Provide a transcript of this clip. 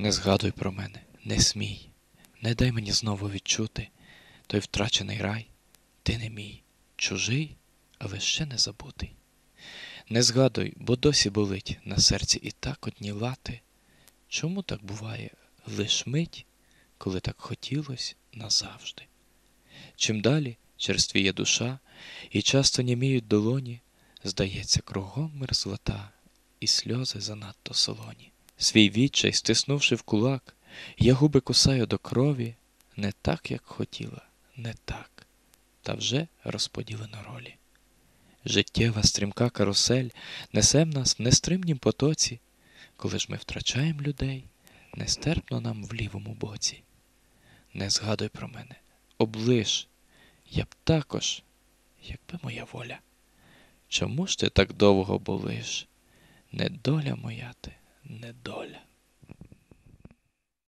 Не згадуй про мене, не смій, не дай мені знову відчути той втрачений рай, ти не мій, чужий, але ще не забутий. Не згадуй, бо досі болить на серці і так одні лати. Чому так буває лиш мить, коли так хотілось назавжди? Чим далі черствіє душа, і часто німіють долоні, здається, кругом мерзлота, і сльози занадто солоні. Свій відчай, стиснувши в кулак, я губи кусаю до крові, не так, як хотіла, не так, та вже розподілено ролі. Життєва стрімка карусель несем нас в нестримнім потоці, коли ж ми втрачаємо людей, нестерпно нам в лівому боці. Не згадуй про мене, облиш, я б також, якби моя воля. Чому ж ти так довго болиш? Недоля моя ти, недоля.